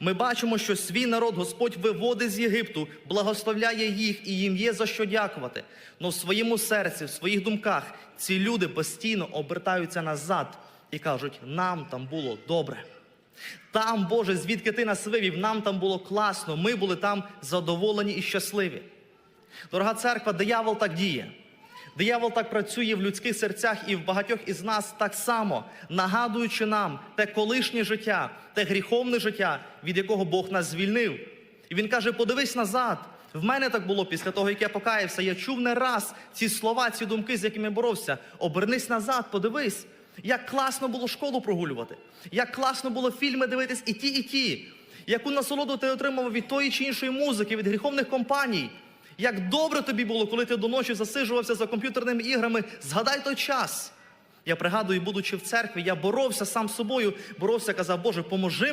Ми бачимо, що свій народ Господь виводить з Єгипту, благословляє їх, і їм є за що дякувати. Но в своєму серці, в своїх думках ці люди постійно обертаються назад і кажуть: нам там було добре. Там, Боже, звідки ти нас вивів, нам там було класно, ми були там задоволені і щасливі. Дорога церква, диявол так діє. Диявол так працює в людських серцях і в багатьох із нас так само, нагадуючи нам те колишнє життя, те гріховне життя, від якого Бог нас звільнив. І він каже: подивись назад. В мене так було після того, як я покаявся. Я чув не раз ці слова, ці думки, з якими боровся. Обернись назад, подивись, як класно було школу прогулювати, як класно було фільми дивитись і ті, і ті, яку насолоду ти отримав від тої чи іншої музики, від гріховних компаній. Як добре тобі було, коли ти до ночі засиджувався за комп'ютерними іграми, згадай той час. Я пригадую, будучи в церкві, я боровся сам з собою, боровся, казав, Боже, поможи